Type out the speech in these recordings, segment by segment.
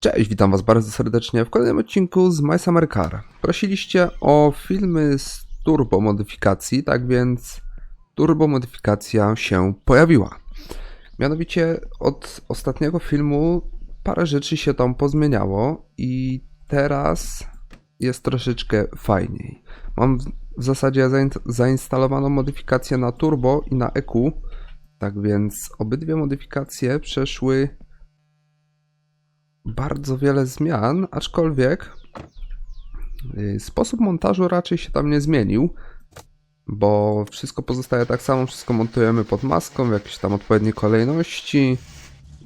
Cześć, witam was bardzo serdecznie w kolejnym odcinku z My Summer Car. Prosiliście o filmy z turbo modyfikacji, tak więc turbo modyfikacja się pojawiła. Mianowicie od ostatniego filmu parę rzeczy się tam pozmieniało i teraz jest troszeczkę fajniej. Mam w zasadzie zain- zainstalowaną modyfikację na turbo i na EQ, tak więc obydwie modyfikacje przeszły bardzo wiele zmian, aczkolwiek y, sposób montażu raczej się tam nie zmienił, bo wszystko pozostaje tak samo, wszystko montujemy pod maską w jakiejś tam odpowiedniej kolejności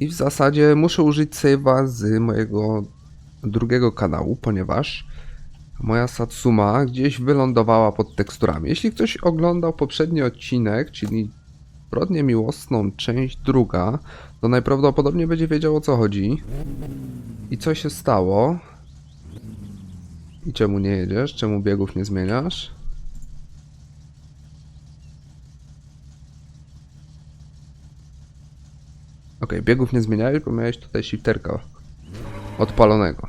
i w zasadzie muszę użyć save'a z mojego drugiego kanału, ponieważ moja Satsuma gdzieś wylądowała pod teksturami. Jeśli ktoś oglądał poprzedni odcinek, czyli Zbrodnię Miłosną, część druga, to najprawdopodobniej będzie wiedział o co chodzi. I co się stało? I czemu nie jedziesz? Czemu biegów nie zmieniasz? Okej, biegów nie zmieniałeś, bo miałeś tutaj shifterka odpalonego.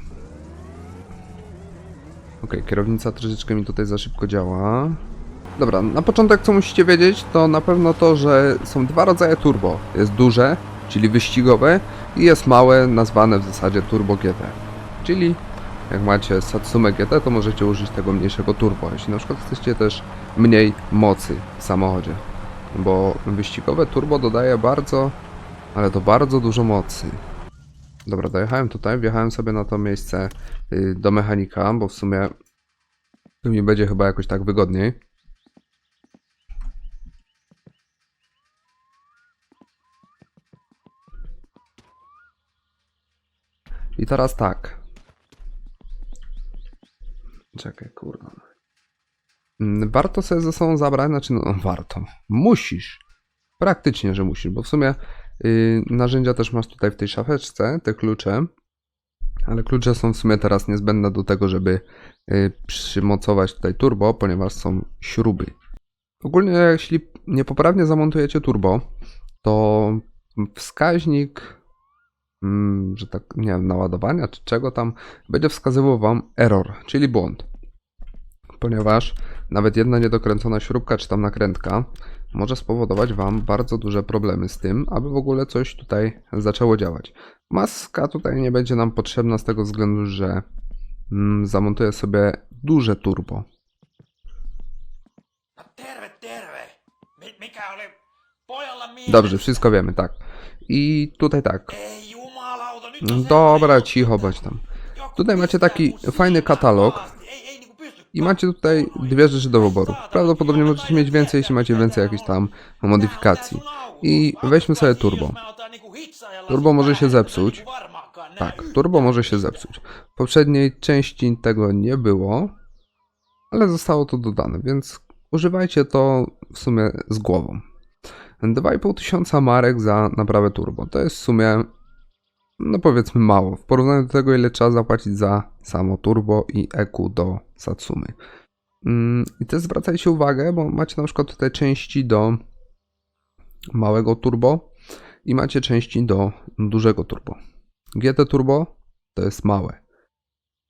Okej, kierownica troszeczkę mi tutaj za szybko działa. Dobra, na początek co musicie wiedzieć, to na pewno to, że są dwa rodzaje turbo. Jest duże, czyli wyścigowe i jest małe, nazwane w zasadzie Turbo GT. Czyli jak macie Satsumę GT, to możecie użyć tego mniejszego turbo, jeśli na przykład chcecie też mniej mocy w samochodzie. Bo wyścigowe turbo dodaje bardzo, ale to bardzo dużo mocy. Dobra, dojechałem tutaj, wjechałem sobie na to miejsce y, do mechanika, bo w sumie tu mi będzie chyba jakoś tak wygodniej. I teraz tak. Czekaj, kurwa. Mm, Warto sobie ze sobą zabrać, znaczy no warto. Musisz. Praktycznie, że musisz, bo w sumie yy, narzędzia też masz tutaj w tej szafeczce, te klucze. Ale klucze są w sumie teraz niezbędne do tego, żeby yy, przymocować tutaj turbo, ponieważ są śruby. Ogólnie jeśli niepoprawnie zamontujecie turbo, to wskaźnik że tak, nie wiem, naładowania czy czego tam, będzie wskazywał Wam error, czyli błąd. Ponieważ nawet jedna niedokręcona śrubka czy tam nakrętka może spowodować Wam bardzo duże problemy z tym, aby w ogóle coś tutaj zaczęło działać. Maska tutaj nie będzie nam potrzebna z tego względu, że mm, zamontuję sobie duże turbo. Dobrze, wszystko wiemy, tak. I tutaj tak. Dobra, semmonen cicho bądź tam. Tutaj macie taki fajny katalog. I macie tutaj dwie rzeczy do wyboru. Prawdopodobnie możecie mieć więcej, jeśli macie więcej jakichś tam modyfikacji. I weźmy sobie turbo. Turbo może się zepsuć. Tak, turbo może się zepsuć. W poprzedniej części tego nie było, ale zostało to dodane, więc używajcie to w sumie z głową. 2,5 tysiąca marek za naprawę turbo. To jest w sumie, no powiedzmy mało, w porównaniu do tego, ile trzeba zapłacić za samo turbo i EQ do Satsumy. Mm, I też zwracajcie uwagę, bo macie na przykład tutaj części do małego turbo i macie części do dużego turbo. GT Turbo to jest małe,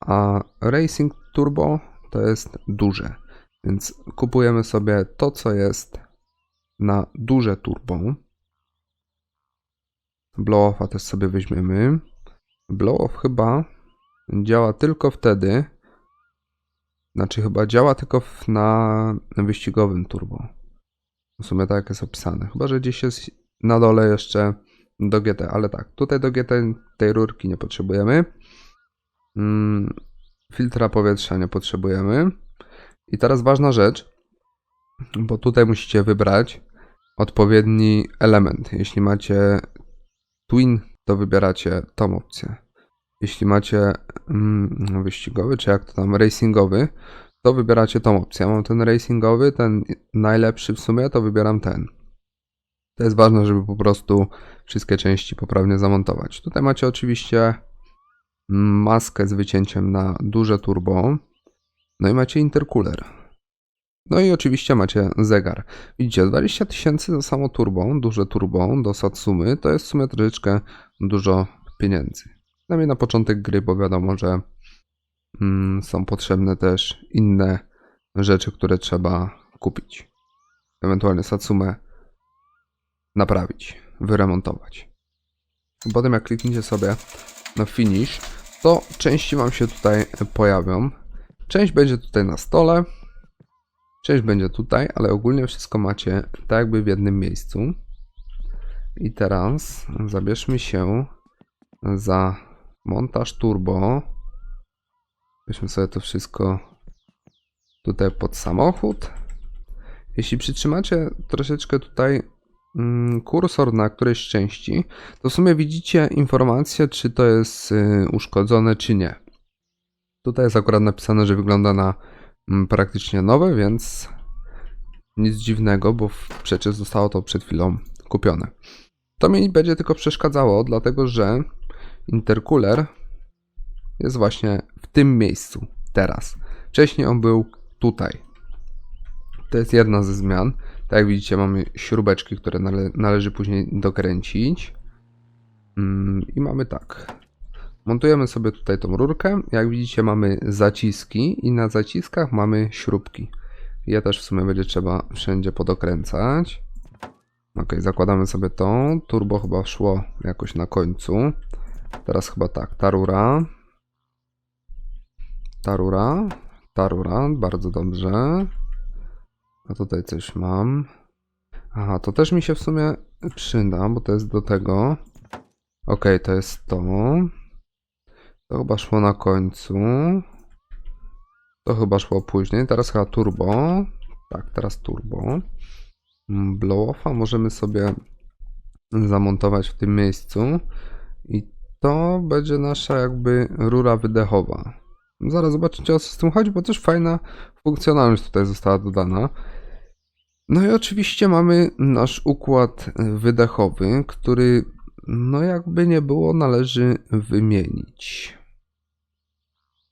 a Racing Turbo to jest duże. Więc kupujemy sobie to, co jest na duże turbo. Blow-offa też sobie weźmiemy. Blow-off chyba działa tylko wtedy, znaczy chyba działa tylko na, wyścigowym turbo. W sumie tak jest opisane. Chyba, że gdzieś jest na dole jeszcze do GT, ale tak, tutaj do GT tej rurki nie potrzebujemy. Mm, filtra powietrza nie potrzebujemy. I teraz ważna rzecz, bo tutaj musicie wybrać odpowiedni element. Jeśli macie twin, to wybieracie tą opcję. Jeśli macie mm, wyścigowy, czy jak to tam, racingowy, to wybieracie tą opcję. Ja mam ten racingowy, ten najlepszy w sumie, to wybieram ten. To jest ważne, żeby po prostu wszystkie części poprawnie zamontować. Tutaj macie oczywiście maskę z wycięciem na duże turbo. No i macie intercooler. No i oczywiście macie zegar. Widzicie, 20 tysięcy za samo turbo, duże turbo do Satsumy, to jest w sumie troszeczkę dużo pieniędzy. Przynajmniej na początek gry, bo wiadomo, że mm, są potrzebne też inne rzeczy, które trzeba kupić. Ewentualnie Satsumę naprawić, wyremontować. Potem jak klikniecie sobie na finish, to części Wam się tutaj pojawią. Część będzie tutaj na stole, część będzie tutaj, ale ogólnie wszystko macie tak jakby w jednym miejscu. I teraz zabierzmy się za montaż turbo. Weźmy sobie to wszystko tutaj pod samochód. Jeśli przytrzymacie troszeczkę tutaj mm, kursor na którejś części, to w sumie widzicie informację, czy to jest y, uszkodzone, czy nie. Tutaj jest akurat napisane, że wygląda na praktycznie nowe, więc nic dziwnego, bo przecież zostało to przed chwilą kupione. To mi będzie tylko przeszkadzało, dlatego że intercooler jest właśnie w tym miejscu teraz. Wcześniej on był tutaj. To jest jedna ze zmian. Tak jak widzicie, mamy śrubeczki, które nale należy później dokręcić. Mm, I mamy tak. Montujemy sobie tutaj tą rurkę. Jak widzicie, mamy zaciski i na zaciskach mamy śrubki. Je też w sumie będzie trzeba wszędzie podokręcać. Ok, zakładamy sobie to. Turbo chyba szło jakoś na końcu. Teraz chyba tak, ta rura. Ta rura. Ta rura, bardzo dobrze. A tutaj coś mam. Aha, to też mi się w sumie przyda, bo to jest do tego. Ok, to jest to. To chyba szło na końcu. To chyba szło później. Teraz chyba turbo. Tak, teraz turbo. Mm, Blow-offa możemy sobie zamontować w tym miejscu. I to będzie nasza jakby rura wydechowa. Zaraz zobaczycie o co z tym chodzi, bo też fajna funkcjonalność tutaj została dodana. No i oczywiście mamy nasz układ wydechowy, który no jakby nie było należy wymienić.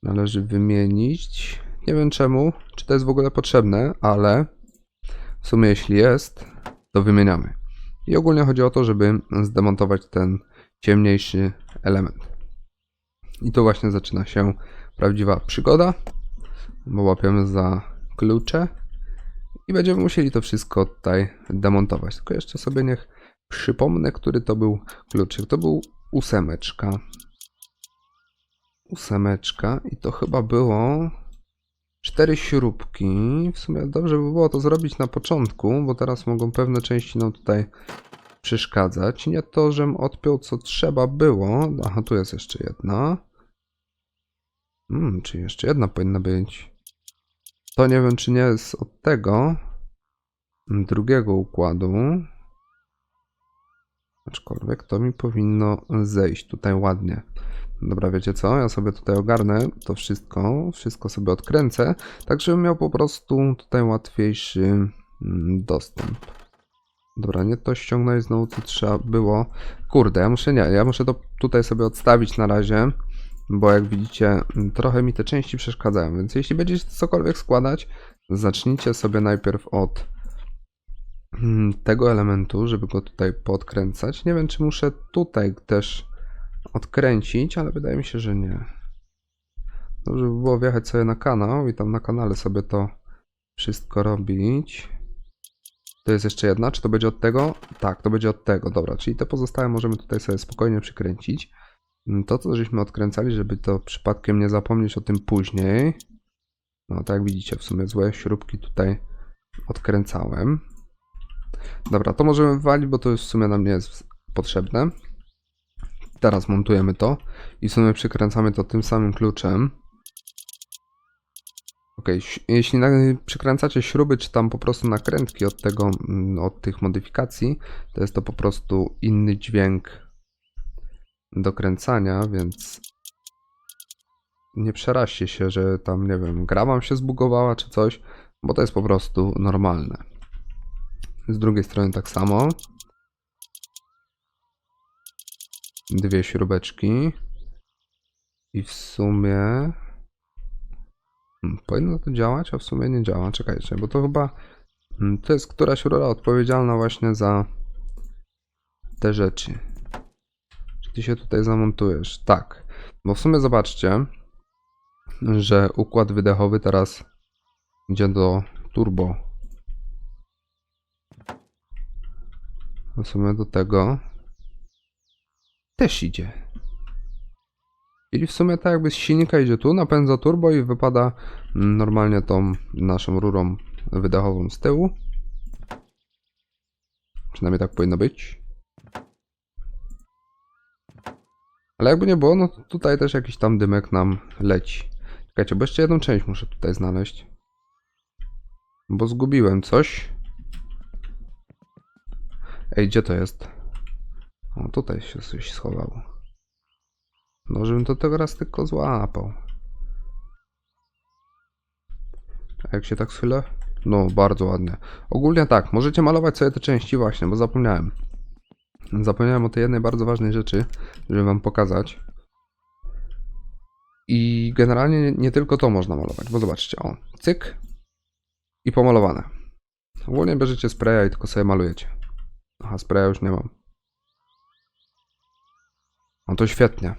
Należy wymienić. Nie wiem czemu, czy to jest w ogóle potrzebne, ale w sumie jeśli jest, to wymieniamy. I ogólnie chodzi o to, żeby zdemontować ten ciemniejszy element. I tu właśnie zaczyna się prawdziwa przygoda, bo łapiemy za klucze i będziemy musieli to wszystko tutaj demontować. Tylko jeszcze sobie niech przypomnę, który to był kluczyk. To był ósemeczka. Ósemeczka i to chyba było cztery śrubki. W sumie dobrze by było to zrobić na początku, bo teraz mogą pewne części nam tutaj przeszkadzać. Nie to, żem odpiął co trzeba było. Aha, tu jest jeszcze jedna. Hmm, czy jeszcze jedna powinna być? To nie wiem, czy nie jest od tego drugiego układu. Aczkolwiek to mi powinno zejść tutaj ładnie. Dobra, wiecie co? Ja sobie tutaj ogarnę to wszystko, wszystko sobie odkręcę, tak żebym miał po prostu tutaj łatwiejszy mm, dostęp. Dobra, nie to ściągnąć znowu co trzeba było. Kurde, ja muszę nie, ja muszę to tutaj sobie odstawić na razie, bo jak widzicie, mm, trochę mi te części przeszkadzają, więc jeśli będziecie cokolwiek składać, zacznijcie sobie najpierw od mm, tego elementu, żeby go tutaj podkręcać. Nie wiem, czy muszę tutaj też odkręcić, ale wydaje mi się, że nie. Dobrze by było wjechać sobie na kanał i tam na kanale sobie to wszystko robić. To jest jeszcze jedna, czy to będzie od tego? Tak, to będzie od tego, dobra, czyli te pozostałe możemy tutaj sobie spokojnie przykręcić. Mm, To, co żeśmy odkręcali, żeby to przypadkiem nie zapomnieć o tym później. No, tak widzicie, w sumie złe śrubki tutaj odkręcałem. Dobra, to możemy wywalić, bo to już w sumie nam nie jest potrzebne. Teraz montujemy to i w sumie przykręcamy to tym samym kluczem. Ok, jeśli przykręcacie śruby, czy tam po prostu nakrętki od tego, mm, od tych modyfikacji, to jest to po prostu inny dźwięk dokręcania, więc nie przeraźcie się, że tam, nie wiem, gra wam się zbugowała czy coś, bo to jest po prostu normalne. Z drugiej strony tak samo. Dwie śrubeczki. I w sumie... Hmm, Powinno to działać, a w sumie nie działa. Czekajcie, bo to chyba... hmm, To jest któraś rura odpowiedzialna właśnie za te rzeczy. Czy ty się tutaj zamontujesz? Tak. Bo w sumie zobaczcie, że układ wydechowy teraz idzie do turbo. W sumie do tego też idzie. Czyli w sumie tak jakby z silnika idzie tu, napędza turbo i wypada normalnie tą naszą rurą wydechową z tyłu. Przynajmniej tak powinno być. Ale jakby nie było, no tutaj też jakiś tam dymek nam leci. Czekajcie, bo jeszcze jedną część muszę tutaj znaleźć. Bo zgubiłem coś. Ej, gdzie to jest? O, tutaj się coś schowało. No, żebym to teraz tylko złapał. A jak się tak schylę? No, bardzo ładnie. Ogólnie tak, możecie malować sobie te części właśnie, bo zapomniałem. Zapomniałem o tej jednej bardzo ważnej rzeczy, żeby wam pokazać. I generalnie nie, nie tylko to można malować, bo zobaczcie, o, cyk i pomalowane. Ogólnie bierzecie spraya i tylko sobie malujecie. Aha, spraya już nie mam. No to świetnie.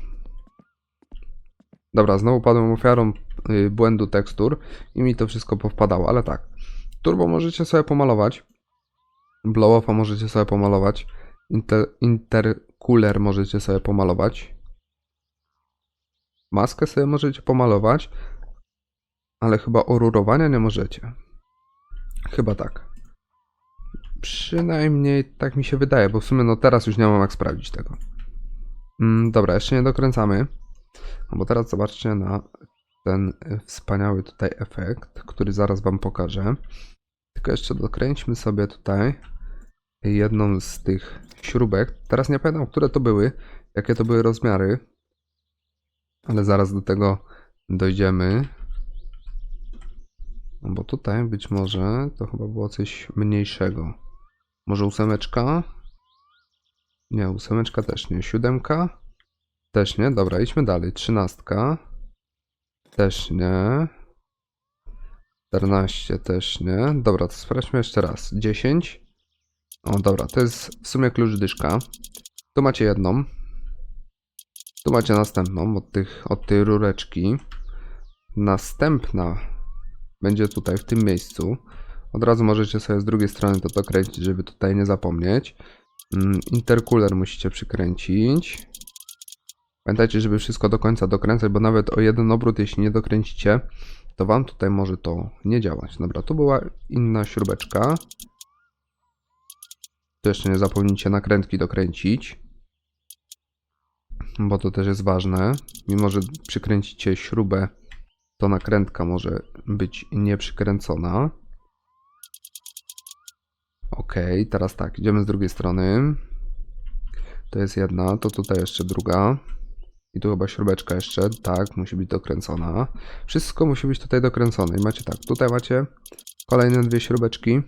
Dobra, znowu padłem ofiarą y, błędu tekstur i mi to wszystko powpadało, ale tak. Turbo możecie sobie pomalować. Blow-offa możecie sobie pomalować. Inter, intercooler możecie sobie pomalować. Maskę sobie możecie pomalować. Ale chyba orurowania nie możecie. Chyba tak. Przynajmniej tak mi się wydaje, bo w sumie no teraz już nie mam jak sprawdzić tego. Mm, dobra, jeszcze nie dokręcamy. No bo teraz zobaczcie na ten wspaniały tutaj efekt, który zaraz wam pokażę. Tylko jeszcze dokręćmy sobie tutaj jedną z tych śrubek. Teraz nie pamiętam, które to były, jakie to były rozmiary, ale zaraz do tego dojdziemy. No bo tutaj być może to chyba było coś mniejszego. Może ósemeczka? Nie, ósemeczka też nie. Siódemka? Też nie. Dobra, idźmy dalej. Trzynastka? Też nie. 14 też nie. Dobra, to sprawdźmy jeszcze raz. 10. O, dobra, to jest w sumie klucz dyszka. Tu macie jedną. Tu macie następną od, tych, od tej rureczki. Następna będzie tutaj w tym miejscu. Od razu możecie sobie z drugiej strony to dokręcić, żeby tutaj nie zapomnieć. Mm, Intercooler musicie przykręcić. Pamiętajcie, żeby wszystko do końca dokręcać, bo nawet o jeden obrót, jeśli nie dokręcicie, to wam tutaj może to nie działać. Dobra, tu była inna śrubeczka. Tu jeszcze nie zapomnijcie nakrętki dokręcić. Bo to też jest ważne. Mimo, że przykręcicie śrubę, to nakrętka może być nieprzykręcona. Ok, teraz tak, idziemy z drugiej strony. To jest jedna, to tutaj jeszcze druga. I tu chyba śrubeczka jeszcze, tak, musi być dokręcona. Wszystko musi być tutaj dokręcone. I macie tak, tutaj macie kolejne dwie śrubeczki.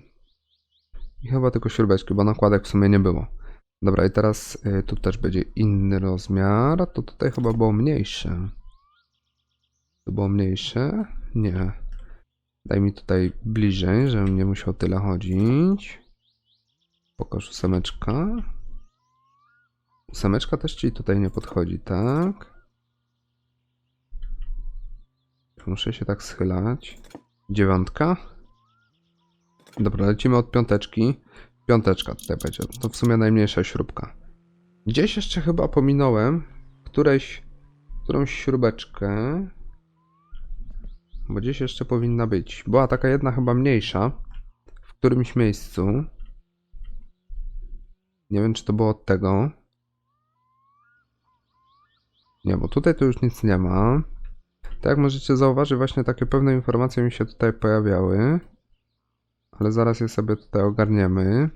I chyba tylko śrubeczki, bo nakładek w sumie nie było. Dobra, i teraz y, tu też będzie inny rozmiar. To tutaj chyba było mniejsze. To było mniejsze? Nie. Daj mi tutaj bliżej, żebym nie musiał tyle chodzić. Pokaż ósemeczka. Ósemeczka też ci tutaj nie podchodzi, tak? Muszę się tak schylać. Dziewiątka. Dobra, lecimy od piąteczki. Piąteczka tutaj będzie. To w sumie najmniejsza śrubka. Gdzieś jeszcze chyba pominąłem któreś, którąś śrubeczkę. Bo gdzieś jeszcze powinna być. Była taka jedna chyba mniejsza. W którymś miejscu. Nie wiem, czy to było od tego. Nie, bo tutaj to już nic nie ma. Tak jak możecie zauważyć, właśnie takie pewne informacje mi się tutaj pojawiały. Ale zaraz je sobie tutaj ogarniemy.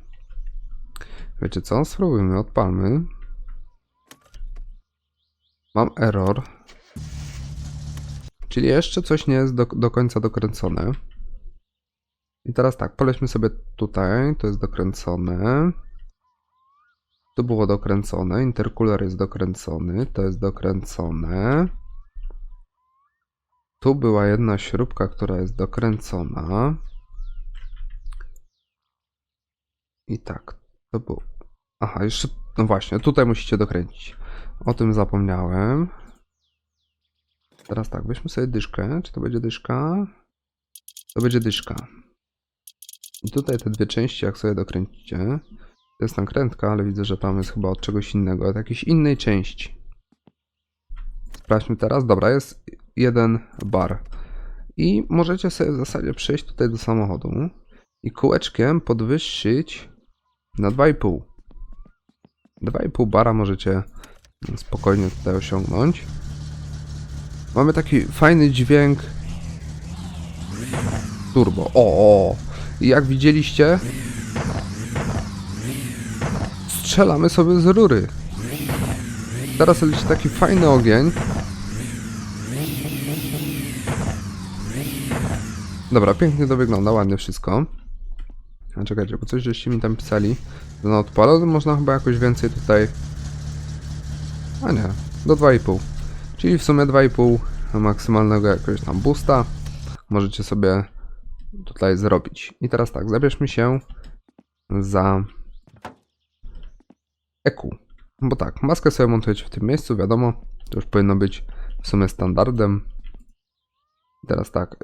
Wiecie co? Spróbujmy, odpalmy. Mam error. Czyli jeszcze coś nie jest do, do końca dokręcone. I teraz tak, polećmy sobie tutaj, to jest dokręcone. Tu było dokręcone, intercooler jest dokręcony, to jest dokręcone. Tu była jedna śrubka, która jest dokręcona. I tak, to było. Aha, jeszcze, no właśnie, tutaj musicie dokręcić. O tym zapomniałem. Teraz tak, weźmy sobie dyszkę. Czy to będzie dyszka? To będzie dyszka. I tutaj te dwie części, jak sobie dokręcicie, jest nakrętka, ale widzę, że tam jest chyba od czegoś innego, od jakiejś innej części. Sprawdźmy teraz. Dobra, jest jeden bar. I możecie sobie w zasadzie przejść tutaj do samochodu i kółeczkiem podwyższyć na 2,5. 2,5 bara możecie spokojnie tutaj osiągnąć. Mamy taki fajny dźwięk turbo. O. I jak widzieliście, strzelamy sobie z rury. Teraz leci taki fajny ogień. Dobra, pięknie to wygląda, ładnie wszystko. A czekajcie, bo coś żeście mi tam pisali. odpala, to można chyba jakoś więcej tutaj... A nie, do 2,5. Czyli w sumie 2,5 maksymalnego jakiegoś tam boosta możecie sobie tutaj zrobić. I teraz tak, zabierzmy się za EQ. Bo tak, maskę sobie montujecie w tym miejscu, wiadomo, to już powinno być w sumie standardem. Teraz tak,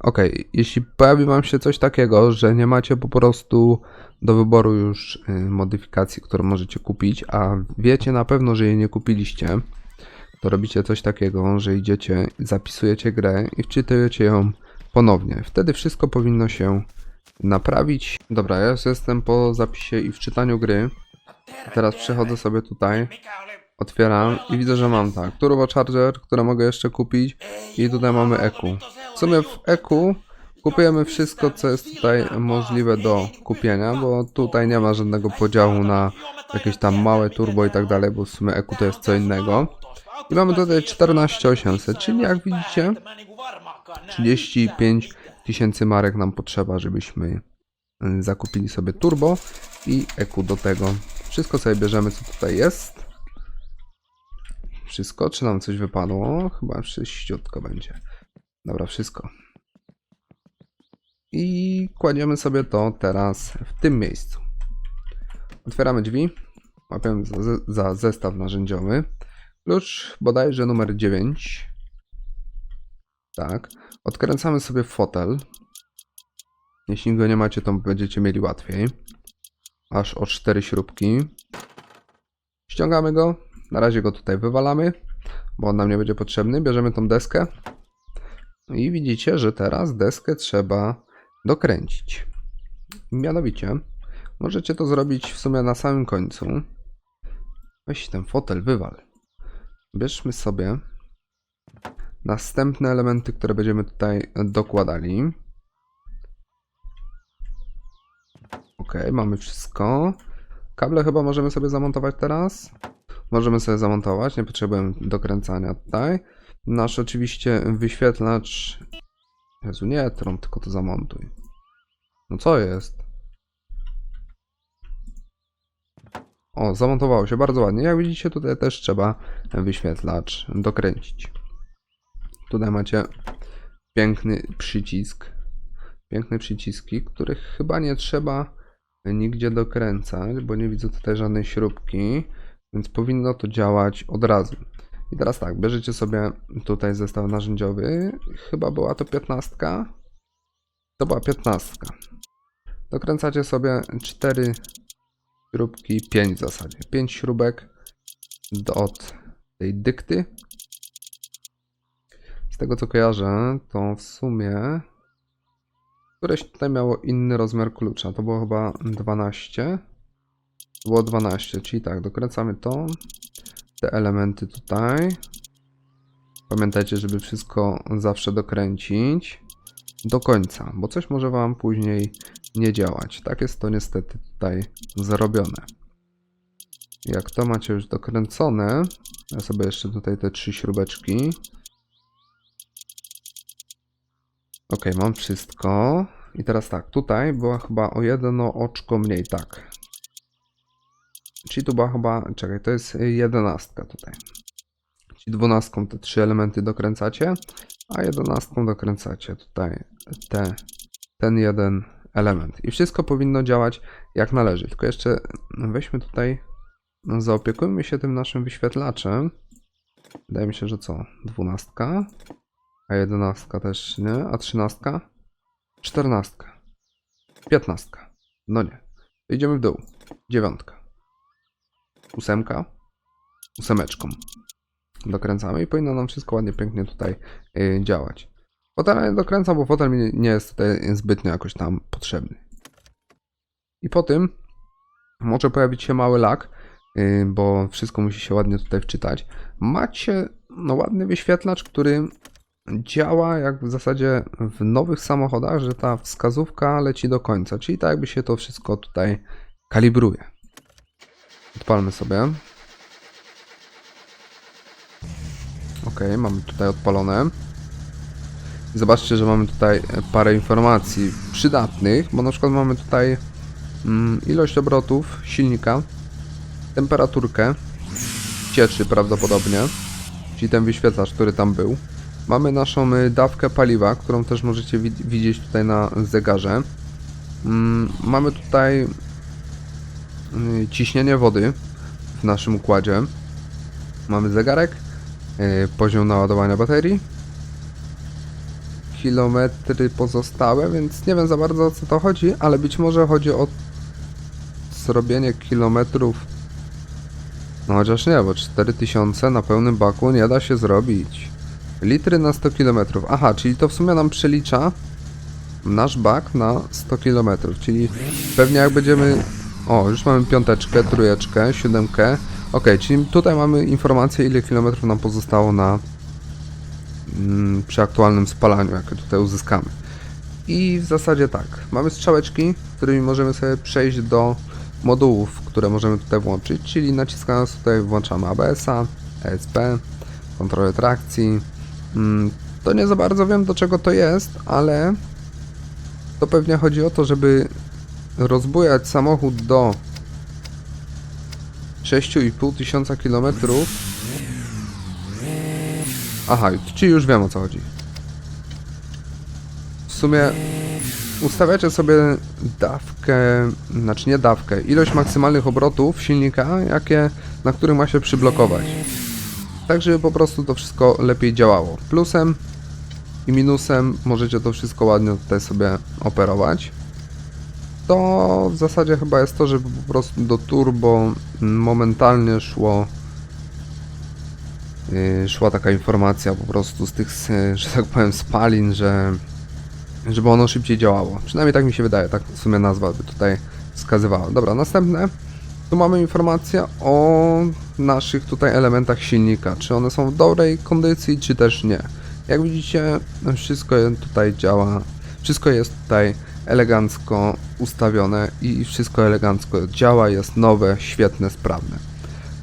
ok, jeśli pojawi Wam się coś takiego, że nie macie po prostu do wyboru już y, modyfikacji, które możecie kupić, a wiecie na pewno, że jej nie kupiliście, to robicie coś takiego, że idziecie, zapisujecie grę i wczytujecie ją ponownie. Wtedy wszystko powinno się naprawić. Dobra, ja już jestem po zapisie i wczytaniu gry. Teraz przechodzę sobie tutaj, otwieram i widzę, że mam tak, Turbo Charger, które mogę jeszcze kupić i tutaj mamy EQ. W sumie w EQ kupujemy wszystko, co jest tutaj możliwe do kupienia, bo tutaj nie ma żadnego podziału na jakieś tam małe turbo i tak dalej, bo w sumie EQ to jest co innego. I mamy tutaj 14800, czyli jak widzicie 35 tysięcy marek nam potrzeba, żebyśmy zakupili sobie turbo i EQ do tego. Wszystko sobie bierzemy, co tutaj jest. Wszystko, czy nam coś wypadło? Chyba sześciutko będzie. Dobra, wszystko. I kładziemy sobie to teraz w tym miejscu. Otwieramy drzwi. Łapiemy za, za zestaw narzędziowy. Klucz bodajże numer 9. Tak. Odkręcamy sobie fotel. Jeśli go nie macie, to będziecie mieli łatwiej. Aż o 4 śrubki. Ściągamy go. Na razie go tutaj wywalamy, bo on nam nie będzie potrzebny. Bierzemy tą deskę. I widzicie, że teraz deskę trzeba dokręcić. Mianowicie, możecie to zrobić w sumie na samym końcu. Weź ten fotel, wywal. Bierzmy sobie następne elementy, które będziemy tutaj dokładali. Ok, mamy wszystko. Kable chyba możemy sobie zamontować teraz. Możemy sobie zamontować, nie potrzebujemy dokręcania tutaj. Nasz oczywiście wyświetlacz. Jezu, nie trąb, tylko to zamontuj. No co jest? O, zamontowało się bardzo ładnie. Jak widzicie, tutaj też trzeba wyświetlacz dokręcić. Tutaj macie piękny przycisk. Piękne przyciski, których chyba nie trzeba nigdzie dokręcać, bo nie widzę tutaj żadnej śrubki, więc powinno to działać od razu. I teraz tak, bierzecie sobie tutaj zestaw narzędziowy. Chyba była to 15. To była 15. Dokręcacie sobie 4 śrubki, 5 w zasadzie. 5 śrubek od tej dykty. Z tego co kojarzę, to w sumie któreś tutaj miało inny rozmiar klucza. To było chyba 12. To było 12, czyli tak, dokręcamy to. Te elementy tutaj. Pamiętajcie, żeby wszystko zawsze dokręcić do końca, bo coś może Wam później nie działać. Tak jest to niestety tutaj zrobione. Jak to macie już dokręcone, ja sobie jeszcze tutaj te trzy śrubeczki. Ok, mam wszystko. I teraz tak, tutaj była chyba o jedno oczko mniej, tak. Czyli tu była chyba, czekaj, to jest jedenastka tutaj. Czyli dwunastką te trzy elementy dokręcacie, a jedenastką dokręcacie tutaj te, ten jeden element. I wszystko powinno działać jak należy. Tylko jeszcze weźmy tutaj, zaopiekujmy się tym naszym wyświetlaczem. Wydaje mi się, że co? Dwunastka. A jedenastka też nie. A trzynastka? Czternastka. Piętnastka. No nie. Idziemy w dół. Dziewiątka. Ósemka. Ósemeczką. Dokręcamy i powinno nam wszystko ładnie, pięknie tutaj yy, działać. Fotela nie dokręcam, bo fotel mi nie jest tutaj zbytnio jakoś tam potrzebny. I po tym może pojawić się mały lag, yy, bo wszystko musi się ładnie tutaj wczytać. Macie no, ładny wyświetlacz, który działa jak w zasadzie w nowych samochodach, że ta wskazówka leci do końca, czyli tak jakby się to wszystko tutaj kalibruje. Odpalmy sobie. Ok, mamy tutaj odpalone. Zobaczcie, że mamy tutaj parę informacji przydatnych, bo na przykład mamy tutaj mm, ilość obrotów silnika, temperaturkę cieczy prawdopodobnie, czyli ten wyświetlacz, który tam był. Mamy naszą y, dawkę paliwa, którą też możecie wi- widzieć tutaj na zegarze. Mm, mamy tutaj y, ciśnienie wody w naszym układzie. Mamy zegarek, y, poziom naładowania baterii, kilometry pozostałe, więc nie wiem za bardzo o co to chodzi, ale być może chodzi o zrobienie kilometrów. No chociaż nie, bo 4000 na pełnym baku nie da się zrobić. Litry na 100 km. Aha, czyli to w sumie nam przelicza nasz bak na 100 km, czyli pewnie jak będziemy... O, już mamy piąteczkę, trójeczkę, siódemkę. Ok, czyli tutaj mamy informację ile kilometrów nam pozostało na mm, przy aktualnym spalaniu, jakie tutaj uzyskamy. I w zasadzie tak, mamy strzałeczki, którymi możemy sobie przejść do modułów, które możemy tutaj włączyć, czyli naciskając tutaj włączamy ABS-a, ESP, kontrolę trakcji. Mm, To nie za bardzo wiem do czego to jest, ale to pewnie chodzi o to, żeby rozbujać samochód do 6,5 tysiąca kilometrów. Aha, czyli już wiem o co chodzi. W sumie ustawiacie sobie dawkę, znaczy nie dawkę, ilość maksymalnych obrotów silnika, jakie, na których ma się przyblokować. Tak, żeby po prostu to wszystko lepiej działało. Plusem i minusem możecie to wszystko ładnie tutaj sobie operować. To w zasadzie chyba jest to, żeby po prostu do turbo momentalnie szło yy, szła taka informacja po prostu z tych, że tak powiem, spalin, że żeby ono szybciej działało. Przynajmniej tak mi się wydaje, tak w sumie nazwa by tutaj wskazywała. Dobra, następne. Tu mamy informację o naszych tutaj elementach silnika. Czy one są w dobrej kondycji, czy też nie. Jak widzicie, wszystko tutaj działa, wszystko jest tutaj elegancko ustawione i wszystko elegancko działa, jest nowe, świetne, sprawne.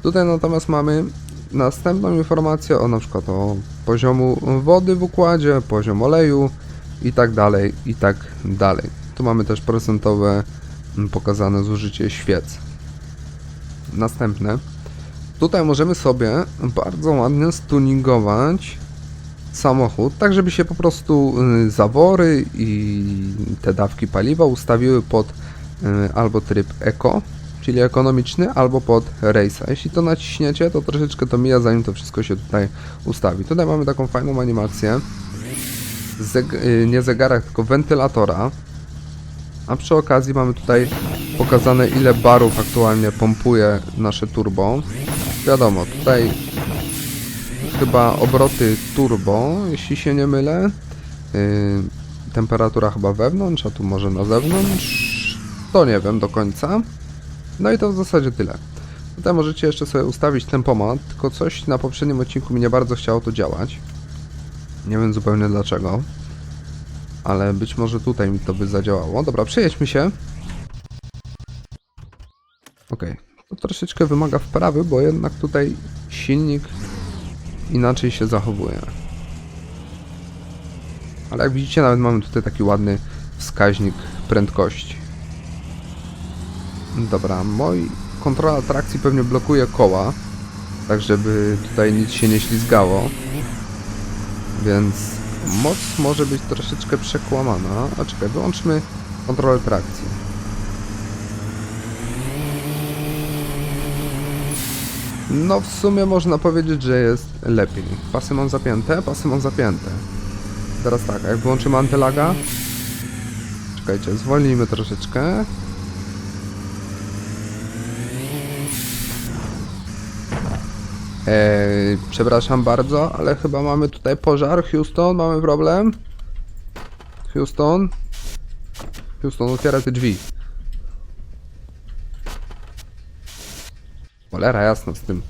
Tutaj natomiast mamy następną informację o na przykład o poziomu wody w układzie, poziom oleju i tak dalej, i tak dalej. Tu mamy też procentowe mm, pokazane zużycie świec. Następne. Tutaj możemy sobie bardzo ładnie stuningować samochód, tak żeby się po prostu y, zawory i te dawki paliwa ustawiły pod y, albo tryb eco, czyli ekonomiczny, albo pod race'a. Jeśli to naciśniecie, to troszeczkę to mija, zanim to wszystko się tutaj ustawi. Tutaj mamy taką fajną animację, zeg y, nie zegarek, tylko wentylatora. A przy okazji mamy tutaj pokazane ile barów aktualnie pompuje nasze turbo. Wiadomo, tutaj chyba obroty turbo, jeśli się nie mylę. Yy, temperatura chyba wewnątrz, a tu może na zewnątrz. To nie wiem do końca. No i to w zasadzie tyle. Tutaj możecie jeszcze sobie ustawić tempomat, tylko coś na poprzednim odcinku mi nie bardzo chciało to działać. Nie wiem zupełnie dlaczego. Ale być może tutaj mi to by zadziałało. Dobra, przejedźmy się. Okej. To troszeczkę wymaga wprawy, bo jednak tutaj silnik inaczej się zachowuje. Ale jak widzicie, nawet mamy tutaj taki ładny wskaźnik prędkości. Dobra, mój kontrola trakcji pewnie blokuje koła, tak żeby tutaj nic się nie ślizgało. Więc moc może być troszeczkę przekłamana. A czekaj, wyłączmy kontrolę trakcji. No w sumie można powiedzieć, że jest lepiej. Pasy mam zapięte, pasy mam zapięte. Teraz tak, jak wyłączymy antylaga. Czekajcie, zwolnijmy troszeczkę. Eee, przepraszam bardzo, ale chyba mamy tutaj pożar. Houston, mamy problem. Houston. Houston, otwiera te drzwi. Cholera jasna z tym.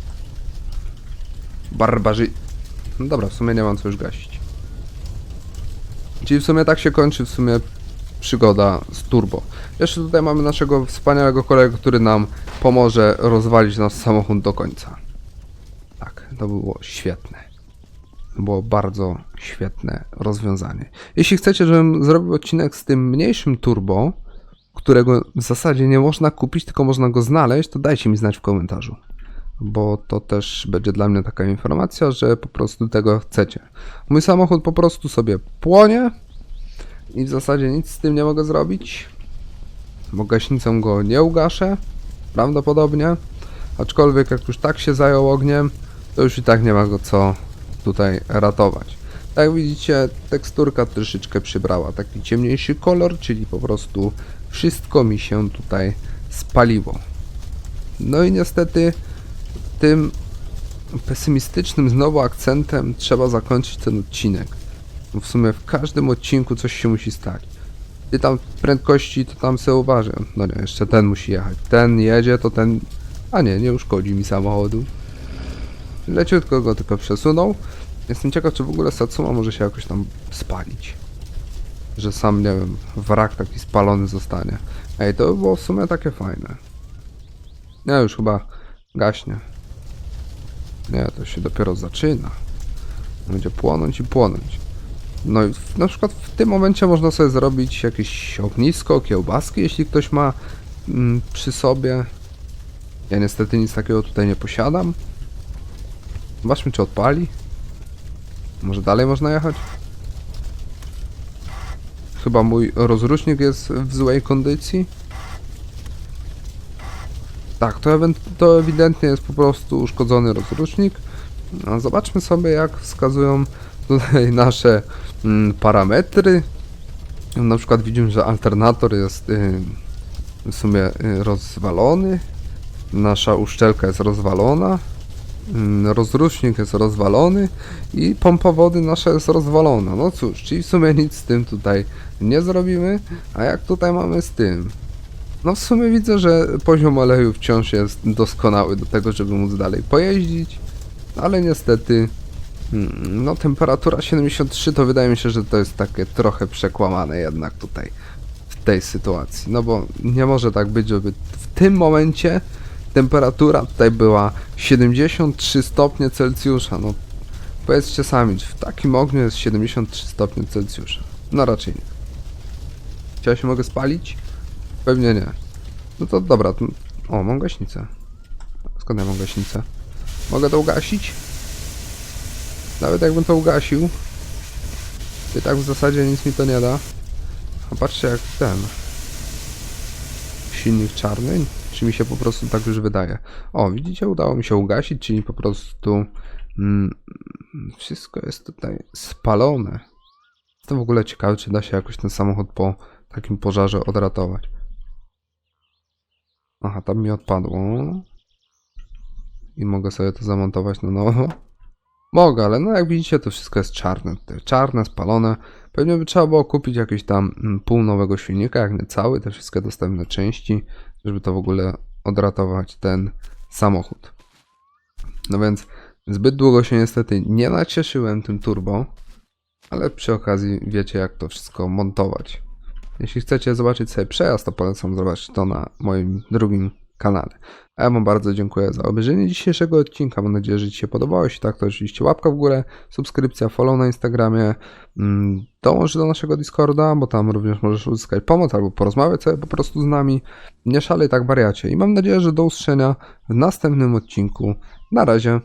Barbarzy... No dobra, w sumie nie mam co już gasić. Czyli w sumie tak się kończy w sumie przygoda z turbo. Jeszcze tutaj mamy naszego wspaniałego kolegę, który nam pomoże rozwalić nasz samochód do końca. To było świetne. To było bardzo świetne rozwiązanie. Jeśli chcecie, żebym zrobił odcinek z tym mniejszym turbo, którego w zasadzie nie można kupić, tylko można go znaleźć, to dajcie mi znać w komentarzu. Bo to też będzie dla mnie taka informacja, że po prostu tego chcecie. Mój samochód po prostu sobie płonie i w zasadzie nic z tym nie mogę zrobić. Bo gaśnicą go nie ugaszę, prawdopodobnie. Aczkolwiek jak już tak się zajął ogniem, to już i tak nie ma go co tutaj ratować. Tak widzicie, teksturka troszeczkę przybrała taki ciemniejszy kolor, czyli po prostu wszystko mi się tutaj spaliło. No i niestety tym pesymistycznym znowu akcentem trzeba zakończyć ten odcinek. W sumie w każdym odcinku coś się musi stać. Ty tam prędkości to tam se uważaj. No nie, jeszcze ten musi jechać. Ten jedzie, to ten... A nie, nie uszkodzi mi samochodu. Leciutko go tylko przesunął. Jestem ciekaw, czy w ogóle Satsuma może się jakoś tam spalić. Że sam, nie wiem, wrak taki spalony zostanie. Ej, to by było w sumie takie fajne. Nie, już chyba gaśnie. Nie, to się dopiero zaczyna. Będzie płonąć i płonąć. No i na przykład w tym momencie można sobie zrobić jakieś ognisko, kiełbaski, jeśli ktoś ma mm, przy sobie. Ja niestety nic takiego tutaj nie posiadam. Zobaczmy, czy odpali. Może dalej można jechać? Chyba mój rozrusznik jest w złej kondycji. Tak, to, to ewidentnie jest po prostu uszkodzony rozrusznik. A zobaczmy sobie, jak wskazują tutaj nasze mm, parametry. Na przykład widzimy, że alternator jest y, w sumie y, rozwalony. Nasza uszczelka jest rozwalona. Mm, Rozrusznik jest rozwalony i pompa wody nasza jest rozwalona. No cóż, czyli w sumie nic z tym tutaj nie zrobimy. A jak tutaj mamy z tym? No w sumie widzę, że poziom oleju wciąż jest doskonały do tego, żeby móc dalej pojeździć, ale niestety mm, no temperatura 73 to wydaje mi się, że to jest takie trochę przekłamane jednak tutaj w tej sytuacji, no bo nie może tak być, żeby w tym momencie temperatura tutaj była 73 stopnie Celsjusza, no powiedzcie sami, czy w takim ogniu jest 73 stopnie Celsjusza? No raczej nie. Czy ja się mogę spalić? Pewnie nie. No to dobra. To... O, mam gaśnicę. Skąd ja mam gaśnicę? Mogę to ugasić? Nawet jakbym to ugasił, i tak w zasadzie nic mi to nie da. A patrzcie jak ten. Silnik czarny? Czy mi się po prostu tak już wydaje? O, widzicie, udało mi się ugasić, czyli po prostu mm, wszystko jest tutaj spalone. To w ogóle ciekawe, czy da się jakoś ten samochód po takim pożarze odratować. Aha, tam mi odpadło. I mogę sobie to zamontować na nowo. Mogę, ale no jak widzicie, to wszystko jest czarne. Czarne, spalone. Pewnie by trzeba było kupić jakiś tam mm, pół nowego silnika, jak nie cały, te wszystkie dostępne części, żeby to w ogóle odratować ten samochód. No więc zbyt długo się niestety nie nacieszyłem tym turbo, ale przy okazji wiecie jak to wszystko montować. Jeśli chcecie zobaczyć sobie przejazd, to polecam zobaczyć to na moim drugim kanale. A ja Wam bardzo dziękuję za obejrzenie dzisiejszego odcinka. Mam nadzieję, że Ci się podobało. Jeśli tak, to oczywiście łapka w górę, subskrypcja, follow na Instagramie. Mm, Dołącz do naszego Discorda, bo tam również możesz uzyskać pomoc albo porozmawiać sobie po prostu z nami. Nie szalej tak wariacie. I mam nadzieję, że do usłyszenia w następnym odcinku. Na razie.